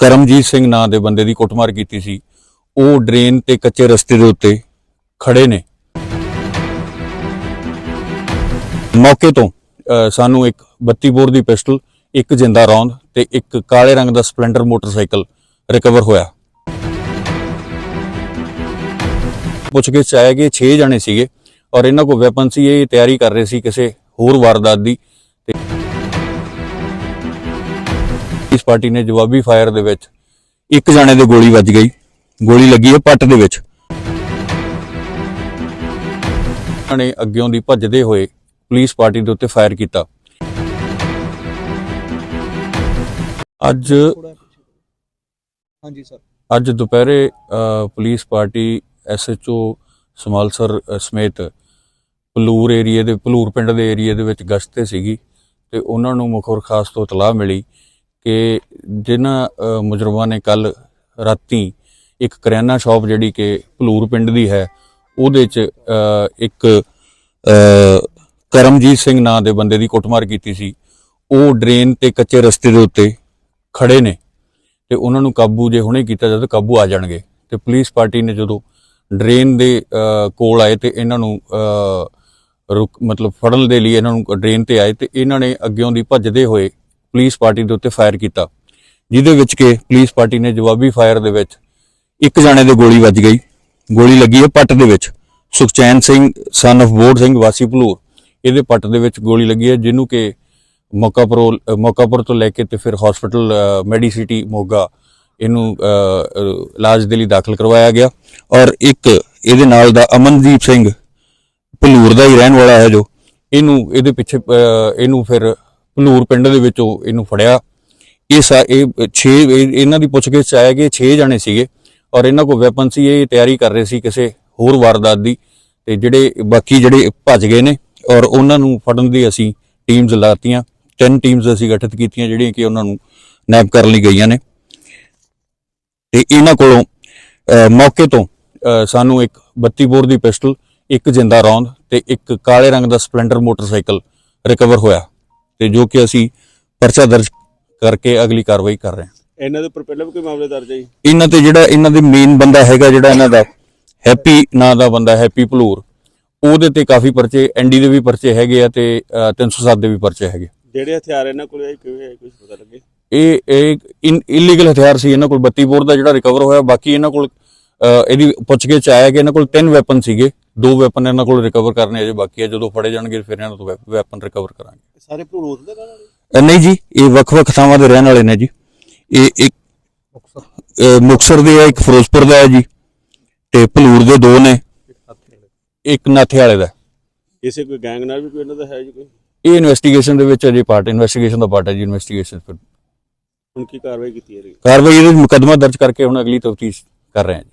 ਕਰਮਜੀਤ ਸਿੰਘ ਨਾਂ ਦੇ ਬੰਦੇ ਦੀ ਕੁੱਟਮਾਰ ਕੀਤੀ ਸੀ। ਉਹ ਡਰੇਨ ਤੇ ਕੱਚੇ ਰਸਤੇ ਦੇ ਉੱਤੇ ਖੜੇ ਨੇ। ਮੌਕੇ ਤੋਂ ਸਾਨੂੰ ਇੱਕ 32 ਬੋਰ ਦੀ ਪਿਸਟਲ, ਇੱਕ ਜਿੰਦਾ ਰੌਂਦ ਤੇ ਇੱਕ ਕਾਲੇ ਰੰਗ ਦਾ ਸਪਲੈਂਡਰ ਮੋਟਰਸਾਈਕਲ ਰਿਕਵਰ ਹੋਇਆ। ਪੁੱਛ ਕੇ ਆਇਆ ਕਿ 6 ਜਣੇ ਸੀਗੇ ਔਰ ਇਹਨਾਂ ਕੋਲ ਵੈਪਨ ਸੀ, ਇਹ ਤਿਆਰੀ ਕਰ ਰਹੇ ਸੀ ਕਿਸੇ ਹੋਰ ਵਾਰਦਾਤ ਦੀ। ਇਸ ਪਾਰਟੀ ਨੇ ਜਵਾਬੀ ਫਾਇਰ ਦੇ ਵਿੱਚ ਇੱਕ ਜਣੇ ਦੇ ਗੋਲੀ ਵੱਜ ਗਈ। ਗੋਲੀ ਲੱਗੀ ਹੈ ਪੱਟ ਦੇ ਵਿੱਚ। ਨੇ ਅੱਗਿਓਂ ਦੀ ਭੱਜਦੇ ਹੋਏ ਪੁਲਿਸ ਪਾਰਟੀ ਦੇ ਉੱਤੇ ਫਾਇਰ ਕੀਤਾ। ਅੱਜ ਹਾਂਜੀ ਸਰ। ਅੱਜ ਦੁਪਹਿਰੇ ਪੁਲਿਸ ਪਾਰਟੀ ਐਸਐਚਓ ਸਮਾਲਸਰ ਸਮੇਤ ਪਲੂਰ ਏਰੀਏ ਦੇ ਪਲੂਰ ਪਿੰਡ ਦੇ ਏਰੀਏ ਦੇ ਵਿੱਚ ਗਸ਼ਤ ਤੇ ਸੀਗੀ ਤੇ ਉਹਨਾਂ ਨੂੰ ਮੁਖਬਰ ਖਾਸ ਤੋਂ ਇਤਲਾਹ ਮਿਲੀ ਕਿ ਜਿਨ੍ਹਾਂ ਮੁਜਰਮਾਂ ਨੇ ਕੱਲ ਰਾਤੀ ਇੱਕ ਕਰਿਆਨਾ ਸ਼ਾਪ ਜਿਹੜੀ ਕਿ ਭਲੂਰ ਪਿੰਡ ਦੀ ਹੈ, ਉਹਦੇ 'ਚ ਇੱਕ ਕਰਮਜੀਤ ਸਿੰਘ ਨਾਂ ਦੇ ਬੰਦੇ ਦੀ ਕੁੱਟਮਾਰ ਕੀਤੀ ਸੀ। ਉਹ ਡਰੇਨ ਤੇ ਕੱਚੇ ਰਸਤੇ ਦੇ ਉੱਤੇ ਖੜੇ ਨੇ ਤੇ ਉਹਨਾਂ ਨੂੰ ਕਾਬੂ ਜੇ ਹੁਣੇ ਕੀਤਾ ਜਾਵੇ ਤਾਂ ਕਾਬੂ ਆ ਜਾਣਗੇ। ਤੇ ਪੁਲਿਸ ਪਾਰਟੀ ਨੇ ਜਦੋਂ ਡਰੇਨ ਦੇ ਕੋਲ ਆਏ ਤੇ ਇਹਨਾਂ ਨੂੰ ਰੁਕ, ਮਤਲਬ ਫੜਨ ਦੇ ਲਈ ਇਹਨਾਂ ਨੂੰ ਡਰੇਨ ਤੇ ਆਏ ਤੇ ਇਹਨਾਂ ਨੇ ਅੱਗਿਓਂ ਦੀ ਭੱਜਦੇ ਹੋਏ ਪੁਲਿਸ ਪਾਰਟੀ ਦੇ ਉੱਤੇ ਫਾਇਰ ਕੀਤਾ, ਜਿਹਦੇ ਵਿੱਚ ਕਿ ਪੁਲਿਸ ਪਾਰਟੀ ਨੇ ਜਵਾਬੀ ਫਾਇਰ ਦੇ ਵਿੱਚ ਇੱਕ ਜਣੇ ਦੇ ਗੋਲੀ ਵੱਜ ਗਈ, ਗੋਲੀ ਲੱਗੀ ਹੈ ਪੱਟ ਦੇ ਵਿੱਚ। ਸੁਖਚੈਨ ਸਿੰਘ ਸਨ of ਬੋੜ ਸਿੰਘ, ਵਾਸੀ ਭਲੂਰ, ਇਹਦੇ ਪੱਟ ਦੇ ਵਿੱਚ ਗੋਲੀ ਲੱਗੀ ਹੈ, ਜਿਹਨੂੰ ਕਿ ਮੌਕਾਪੁਰ ਮੌਕਾਪੁਰ ਤੋਂ ਲੈ ਕੇ ਤੇ ਫਿਰ ਹਸਪੀਟਲ ਮੈਡੀਸਿਟੀ ਮੋਗਾ, ਇਹਨੂੰ ਇਲਾਜ ਦੇ ਲਈ ਦਾਖਲ ਕਰਵਾਇਆ ਗਿਆ। ਔਰ ਇੱਕ ਇਹਦੇ ਨਾਲ ਦਾ ਅਮਨਦੀਪ ਸਿੰਘ ਭਲੂਰ ਦਾ ਹੀ ਰਹਿਣ ਵਾਲਾ ਹੈ ਜੋ, ਇਹਨੂੰ, ਇਹਦੇ ਪਿੱਛੇ ਇਹਨੂੰ ਫਿਰ ਭਲੂਰ ਪਿੰਡ ਦੇ ਵਿੱਚ ਉਹ ਇਹਨੂੰ ਫੜਿਆ। ਇਹ ਸਾ ਇਹ 6 ਇਹਨਾਂ ਦੀ ਪੁੱਛਗਿੱਛ 'ਚ ਆਇਆ ਕਿ 6 ਜਣੇ ਸੀਗੇ ਔਰ ਇਹਨਾਂ ਕੋਲ ਵੈਪਨ ਸੀ, ਇਹ ਤਿਆਰੀ ਕਰ ਰਹੇ ਸੀ ਕਿਸੇ ਹੋਰ ਵਾਰਦਾਤ ਦੀ ਤੇ ਜਿਹੜੇ ਬਾਕੀ ਜਿਹੜੇ ਭੱਜ ਗਏ ਨੇ ਔਰ ਉਹਨਾਂ ਨੂੰ ਫੜਨ ਦੀ ਅਸੀਂ ਟੀਮਸ ਲਾਤੀਆਂ। ਤਿੰਨ ਟੀਮਸ ਅਸੀਂ ਗਠਿਤ ਕੀਤੀਆਂ ਜਿਹੜੀਆਂ ਕਿ ਉਹਨਾਂ ਨੂੰ ਨੈਪ ਕਰਨ ਲਈ ਗਈਆਂ ਨੇ। ਤੇ ਇਹਨਾਂ ਕੋਲੋਂ ਮੌਕੇ ਤੋਂ ਸਾਨੂੰ ਇੱਕ 32 ਬੋਰ ਦੀ ਪਿਸਟਲ, ਇੱਕ ਜਿੰਦਾ ਰੌਂਦ ਤੇ ਇੱਕ ਕਾਲੇ ਰੰਗ ਦਾ ਸਪਲੈਂਡਰ ਮੋਟਰਸਾਈਕਲ ਰਿਕਵਰ ਹੋਇਆ। ਤੇ ਜੋ ਕਿ ਅਸੀਂ ਪਰਚਾ ਦਰਜ ਕਰਕੇ ਅਗਲੀ ਕਾਰਵਾਈ ਕਰ ਰਹੇ ਹਾਂ। ਇਹਨਾਂ ਦੇ ਉੱਪਰ ਪਹਿਲਾਂ ਵੀ ਕੋਈ ਮਾਮਲੇ ਦਰਜ ਹੈ ਜੀ? ਇਹਨਾਂ ਤੇ ਜਿਹੜਾ ਇਹਨਾਂ ਦੇ ਮੇਨ ਬੰਦਾ ਹੈਗਾ ਜਿਹੜਾ ਇਹਨਾਂ ਦਾ ਹੈਪੀ ਨਾਂ ਦਾ ਬੰਦਾ ਹੈਪੀ ਭਲੂਰ ਉਹਦੇ ਤੇ ਕਾਫੀ ਪਰਚੇ ਐਨਡੀ ਦੇ ਵੀ ਪਰਚੇ ਹੈਗੇ ਆ ਤੇ ਅ, 307 ਦੇ ਵੀ ਪਰਚੇ ਹੈਗੇ ਜਿਹੜੇ ਹਥਿਆਰ ਇਹਨਾਂ ਕੋਲ ਆਏ ਕਿਵੇਂ ਆਏ ਕੁਝ ਪਤਾ ਲੱਗੇ? ਇਹ ਇਹ ਇਲੀਗਲ ਹਥਿਆਰ ਸੀ ਇਹਨਾਂ ਕੋਲ 32 ਬੋਰ ਦਾ ਜਿਹੜਾ ਰਿਕਵਰ ਹੋਇਆ ਬਾਕੀ ਇਹਨਾਂ ਕੋਲ ਅ, ਇਹਦੀ ਪੁੱਛਗਿੱਛ ਆਇਆ ਕਿ ਇਹਨਾਂ ਕੋਲ 3 ਵੈਪਨ ਸੀਗੇ। ਦੋ ਵੈਪਨ ਇਹਨਾਂ ਕੋਲ ਰਿਕਵਰ ਕਰਨੇ ਅਜੇ ਬਾਕੀ ਹੈ ਜਦੋਂ ਫੜੇ ਜਾਣਗੇ ਫਿਰ ਇਹਨਾਂ ਤੋਂ ਵੈਪਨ ਰਿਕਵਰ ਕਰਾਂਗੇ। ਸਾਰੇ ਭਲੂਰ ਦੇ ਨਾਲ ਅ, ਨਹੀਂ ਜੀ ਇਹ ਵੱਖ-ਵੱਖ ਥਾਵਾਂ ਦੇ ਰਹਿਣ ਵਾਲੇ ਨੇ ਜੀ। ਇਹ ਇੱਕ ਅ, ਮੁਕਤਸਰ ਦੇ ਆ ਇੱਕ ਫਿਰੋਜ਼ਪੁਰ ਦਾ ਹੈ ਜੀ ਤੇ ਭਲੂਰ ਦੇ ਦੋ ਨੇ। ਇੱਕ ਨਾਥੇ ਵਾਲੇ ਦਾ। ਕਿਸੇ ਕੋਈ ਗੈਂਗ ਨਾਲ ਵੀ ਕੋਈ ਇਹਨਾਂ ਦਾ ਹੈ ਜੀ ਕੋਈ? ਇਹ ਇਨਵੈਸਟੀਗੇਸ਼ਨ ਦੇ ਵਿੱਚ ਅਜੇ ਪਾਰਟ ਇਨਵੈਸਟੀਗੇਸ਼ਨ ਦਾ ਪਾਰਟ ਹੈ ਜੀ ਇਨਵੈਸਟੀਗੇਸ਼ਨ ਫਿਰ। ਹੁਣ ਕੀ ਕਾਰਵਾਈ ਕੀਤੀ ਹੈ? ਕਾਰਵਾਈ ਇਹਦੇ ਮੁਕੱਦਮਾ ਦਰਜ ਕਰਕੇ ਹੁਣ ਅਗਲੀ ਤਫਤੀਸ਼ ਕਰ ਰਹੇ ਹਾਂ ਜੀ।